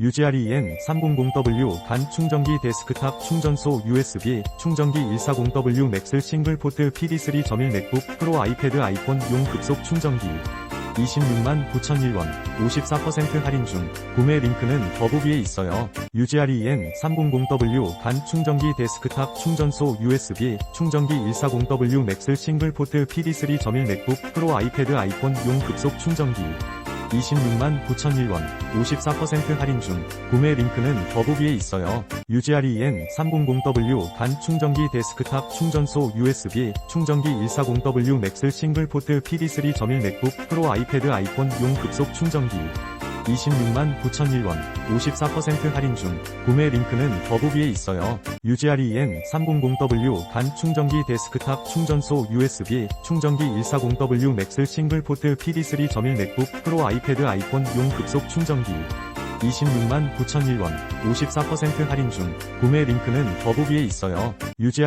UGREN 300W 간 충전기 데스크탑 충전소 USB 충전기 140W 맥슬 싱글 포트 PD3.1 맥북 프로 아이패드 아이폰 용 급속 충전기 26만 9,001원 54% 할인 중 구매 링크는 더보기에 있어요. UGREN 300W 간 충전기 데스크탑 충전소 USB 충전기 140W 맥슬 싱글 포트 PD3.1 맥북 프로 아이패드 아이폰 용 급속 충전기 26만 9,001원 54% 할인 중 구매 링크는 더보기에 있어요. UGREN 300W 간 충전기 데스크탑 충전소 USB 충전기 140W 맥슬 싱글 포트 PD3.1 맥북 프로 아이패드 아이폰 용 급속 충전기 26만 9,001원 54% 할인 중 구매 링크는 더보기에 있어요. UGREN 300W 간 충전기 데스크탑 충전소 USB 충전기 140W 맥슬 싱글 포트 PD3.1 맥북 프로 아이패드 아이폰 용 급속 충전기 26만 9,001원 54% 할인 중 구매 링크는 더보기에 있어요. UGR